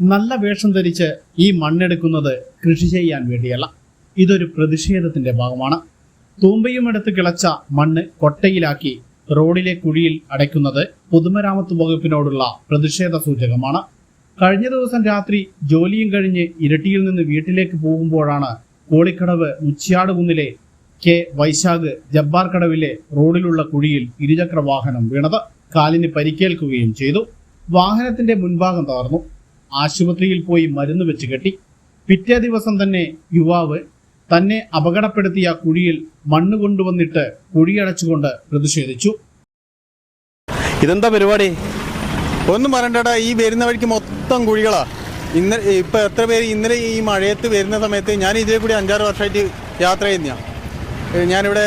നല്ല വേഷം ധരിച്ച് ഈ മണ്ണെടുക്കുന്നത് കൃഷി ചെയ്യാൻ വേണ്ടിയല്ല. ഇതൊരു പ്രതിഷേധത്തിന്റെ ഭാഗമാണ്. തൂമ്പയുമെടുത്ത് കിളച്ച മണ്ണ് കൊട്ടയിലാക്കി റോഡിലെ കുഴിയിൽ അടയ്ക്കുന്നത് പൊതുമരാമത്ത് വകുപ്പിനോടുള്ള പ്രതിഷേധ സൂചകമാണ്. കഴിഞ്ഞ ദിവസം രാത്രി ജോലിയും കഴിഞ്ഞ് ഇരട്ടിയിൽ നിന്ന് വീട്ടിലേക്ക് പോകുമ്പോഴാണ് കോളിക്കടവ് മുച്ചിയാട് കുന്നിലെ കെ വൈശാഖ് ജബ്ബാർ കടവിലെ റോഡിലുള്ള കുഴിയിൽ ഇരുചക്ര വാഹനം വീണത്. കാലിന് പരിക്കേൽക്കുകയും ചെയ്തു. വാഹനത്തിന്റെ മുൻഭാഗം തകർന്നു. ആശുപത്രിയിൽ പോയി മരുന്ന് വെച്ച് കെട്ടി. പിറ്റേ ദിവസം തന്നെ യുവാവ് തന്നെ അപകടപ്പെടുത്തിയ കുഴിയിൽ മണ്ണ് കൊണ്ടുവന്നിട്ട് കുഴിയടച്ചുകൊണ്ട് പ്രതിഷേധിച്ചു. ഇതെന്താ പരിപാടി? ഒന്നും പറയണ്ടടാ ഈ വരുന്ന വഴിക്ക് മൊത്തം കുഴികളാ. ഇന്ന് ഇപ്പൊ എത്ര പേര് ഇന്നലെ ഈ മഴയത്ത് വരുന്ന സമയത്ത് ഞാൻ ഇതേ കൂടി അഞ്ചാറ് വർഷമായിട്ട് യാത്ര ചെയ്യുന്ന ഞാനിവിടെ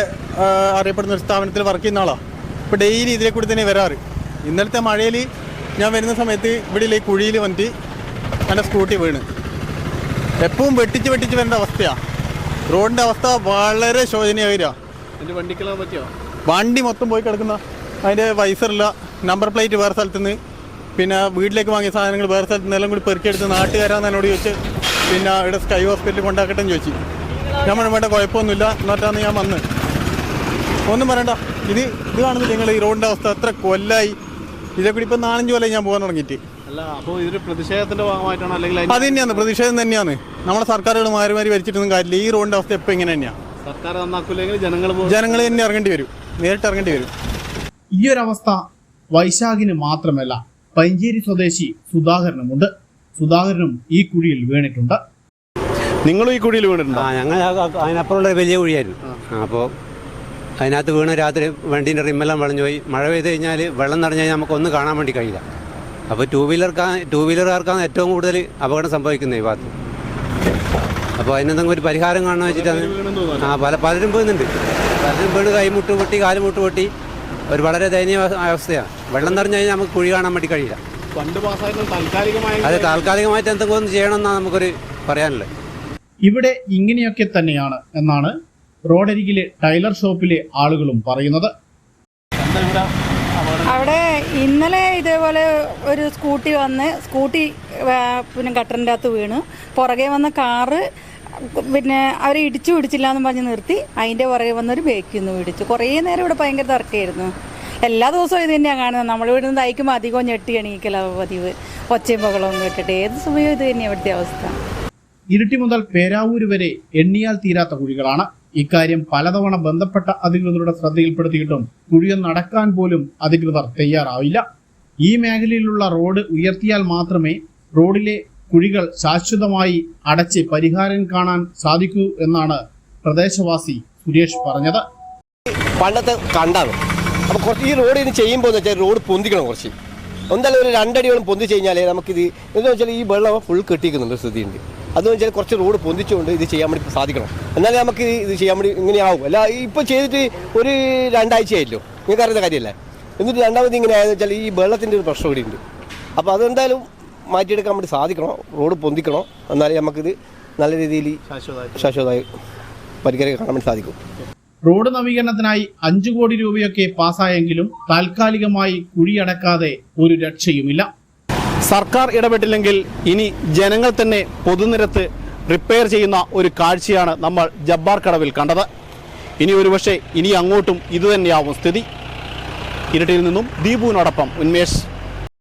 അറിയപ്പെടുന്ന ഒരു സ്ഥാപനത്തിൽ വർക്ക് ചെയ്യുന്ന ആളാ. ഇപ്പോൾ ഡെയിലി ഇതിലെ കൂടി തന്നെ വരാറ്. ഇന്നലത്തെ മഴയിൽ ഞാൻ വരുന്ന സമയത്ത് ഇവിടെ കുഴിയിൽ വന്നിട്ട് എന്റെ സ്കൂട്ടി വീണ്. എപ്പോഴും വെട്ടിച്ച് വെട്ടിച്ച് വരേണ്ട അവസ്ഥയാണ് റോഡിന്റെ അവസ്ഥ വളരെ ശോചനീയകരാ എന്റെ വണ്ടിക്കുള്ള പറ്റിയോ? വണ്ടി മൊത്തം പോയി കിടക്കുന്ന. അതിന്റെ വൈസറില്ല നമ്പർ പ്ലേറ്റ് വേറെ സ്ഥലത്ത് നിന്ന് പിന്നെ വീട്ടിലേക്ക് വാങ്ങിയ സാധനങ്ങൾ വേറെ സ്ഥലത്ത് നിന്ന് എല്ലാം കൂടി പെറുക്കിയെടുത്ത് നാട്ടുകാരാന്ന് എന്നോട് ചോദിച്ച്. പിന്നെ ഇവിടെ സ്കൈ ഹോസ്പിറ്റലിൽ കൊണ്ടാക്കട്ടെ എന്ന് ചോദിച്ചു. ഞാൻ പറഞ്ഞു വേണ്ട കുഴപ്പമൊന്നുമില്ല. എന്നിട്ടാണ് ഞാൻ വന്ന്. ഒന്നും പറയണ്ട. ഇത് ഇത് കാണുന്നില്ല നിങ്ങൾ ഈ റോഡിന്റെ അവസ്ഥ എത്ര കൊല്ലായി. ഇതേ കൂടി ഇപ്പം നാലഞ്ച് കൊല്ലം ഞാൻ പോകാൻ തുടങ്ങിയിട്ട്. അല്ല അപ്പോൾ ഇതൊരു പ്രതിഷേധത്തിന്റെ ഭാഗമായിട്ടാണോ? അല്ലെങ്കിൽ അത് തന്നെയാണ് പ്രതിഷേധം തന്നെയാണ്. നമ്മുടെ സർക്കാരുകൾ മാറി മാറി ഭരിച്ചിട്ടൊന്നും കാര്യമില്ല. ഈ റോഡിന്റെ അവസ്ഥ എപ്പോൾ ഇങ്ങനെ തന്നെയാണ് സർക്കാർ ജനങ്ങൾ തന്നെ ഇറങ്ങേണ്ടി വരും. നേരിട്ട് ഇറങ്ങേണ്ടി വരും. ഈ ഒരു അവസ്ഥ വൈശാഖിന് മാത്രമല്ല പൈഞ്ചേരി സ്വദേശി സുധാകരനുമുണ്ട്. സുധാകരനും ഈ കുഴിയിൽ വീണിട്ടുണ്ട്. നിങ്ങളും ഈ കുഴിയിൽ വീണിട്ടുണ്ട്? ആ ഞങ്ങൾ അതിനപ്പുറമുള്ള വലിയ കുഴിയായിരുന്നു. അപ്പോൾ അതിനകത്ത് വീണ് രാത്രി വണ്ടീന്റെ റിമ്മെല്ലാം വളഞ്ഞു പോയി മഴ പെയ്ത് കഴിഞ്ഞാൽ വെള്ളം നിറഞ്ഞു കഴിഞ്ഞാൽ നമുക്കൊന്നും കാണാൻ വേണ്ടി കഴിയില്ല. അപ്പോൾ ടൂ വീലർക്കാണ് ടൂ വീലറുകാർക്കാണ് ഏറ്റവും കൂടുതൽ അപകടം സംഭവിക്കുന്നത് ഈ ഭാഗത്ത്. അപ്പോൾ അതിനെന്തെങ്കിലും ഒരു പരിഹാരം കാണുന്ന വെച്ചിട്ടാണ് ആ പല പലരും വീഴുന്നുണ്ട് പലരും വീണ് കൈമുട്ട് പൊട്ടി കാലുമുട്ട് പൊട്ടി. ഒരു വളരെ ദയനീയ അവസ്ഥയാണ്. വെള്ളം നിറഞ്ഞു കഴിഞ്ഞാൽ നമുക്ക് കുഴി കാണാൻ വേണ്ടി കഴിയില്ല. അത് താൽക്കാലികമായിട്ട് എന്തെങ്കിലും ഒന്ന് ചെയ്യണമെന്നാണ് നമുക്കൊരു പറയാനുള്ളത്. ഇവിടെ ഇങ്ങനെയൊക്കെ തന്നെയാണ് എന്നാണ് റോഡരികിലെ ടൈലർ ഷോപ്പിലെ ആളുകളും പറയുന്നത്. ഇവിടെ അവിടെ ഇന്നലെ ഇതേപോലെ ഒരു സ്കൂട്ടി വന്ന് സ്കൂട്ടി പിന്നെ ഗട്ടറിന്റെ അകത്ത് വീണു. പുറകെ വന്ന കാറ് പിന്നെ അവർ ഇടിച്ചു പിടിച്ചില്ല എന്ന് പറഞ്ഞ് നിർത്തി. അതിന്റെ പുറകെ വന്നൊരു ബേക്കിൽ നിന്ന് പിടിച്ചു. കുറേ നേരം ഇവിടെ ഭയങ്കര തിരക്കായിരുന്നു. എല്ലാ ദിവസവും ഇത് തന്നെയാണ് കാണുന്നത്. നമ്മൾ ഇവിടെ നിന്ന് തയ്ക്കുമ്പോൾ അധികവും ഞെട്ടി എണീക്കല പതിവ്. ഒച്ചയും ബഹളവും കേട്ടിട്ട് ഏത് സമയവും ഇത് തന്നെയാണ് ഇവിടുത്തെ അവസ്ഥ. ഇരുട്ടി മുതൽ പേരാവൂര് വരെ എണ്ണിയാൽ തീരാത്ത കുഴികളാണ്. ഇക്കാര്യം പലതവണ ബന്ധപ്പെട്ട അധികൃതരുടെ ശ്രദ്ധയിൽപ്പെടുത്തിയിട്ടും കുഴിയം നടക്കാൻ പോലും അധികൃതർ തയ്യാറാവില്ല. ഈ മേഖലയിലുള്ള റോഡ് ഉയർത്തിയാൽ മാത്രമേ റോഡിലെ കുഴികൾ ശാശ്വതമായി അടച്ച് പരിഹാരം കാണാൻ സാധിക്കൂ എന്നാണ് പ്രദേശവാസി സുരേഷ് പറഞ്ഞത്. പണ്ടത്തെ കണ്ടാണ്. അപ്പോൾ കുറച്ച് ഈ റോഡ് ഇനി ചെയ്യുമ്പോൾ വെച്ചാൽ റോഡ് പൊന്തിക്കണം കുറച്ച്. എന്തായാലും ഒരു രണ്ടടിയോളം പൊന്തിച്ച് കഴിഞ്ഞാൽ നമുക്കിത് എന്താ വെച്ചാൽ ഈ വെള്ളം ഫുൾ കെട്ടിക്കുന്നുണ്ട് സ്ഥിതിയുണ്ട്. അതെന്ന് വെച്ചാൽ കുറച്ച് റോഡ് പൊന്തിച്ചുകൊണ്ട് ഇത് ചെയ്യാൻ വേണ്ടി സാധിക്കണം. എന്നാലേ നമുക്ക് ഇത് ചെയ്യാൻ വേണ്ടി ഇങ്ങനെയാവും അല്ല ഇപ്പോൾ ചെയ്തിട്ട് ഒരു രണ്ടാഴ്ചയായില്ലോ. നിങ്ങൾക്ക് അറിയുന്ന കാര്യമല്ലേ? എന്നിട്ട് രണ്ടാമത് ഇങ്ങനെ ആയെന്ന് വെച്ചാൽ ഈ വെള്ളത്തിന്റെ ഒരു പ്രശ്നം കൂടി ഉണ്ട് അപ്പോൾ അതെന്തായാലും മാറ്റിയെടുക്കാൻ വേണ്ടി സാധിക്കണം. റോഡ് പൊന്തിക്കണം. എന്നാലേ നമുക്കിത് നല്ല രീതിയിൽ ശാശ്വതമായി പരിഹാരം കാണാൻ വേണ്ടി സാധിക്കും. റോഡ് നവീകരണത്തിനായി അഞ്ചു കോടി രൂപയൊക്കെ പാസ്സായെങ്കിലും താൽക്കാലികമായി കുഴിയടക്കാതെ ഒരു രക്ഷയുമില്ല. സർക്കാർ ഇടപെട്ടില്ലെങ്കിൽ ഇനി ജനങ്ങൾ തന്നെ പൊതുനിരത്ത് റിപ്പയർ ചെയ്യുന്ന ഒരു കാഴ്ചയാണ് നമ്മൾ ജബ്ബാർ കടവിൽ കണ്ടത്. ഇനി ഒരുപക്ഷെ ഇനി അങ്ങോട്ടും ഇതുതന്നെയാവും സ്ഥിതി. ഇരട്ടിയിൽ നിന്നും ദീപുവിനോടൊപ്പം ഉന്മേഷ്.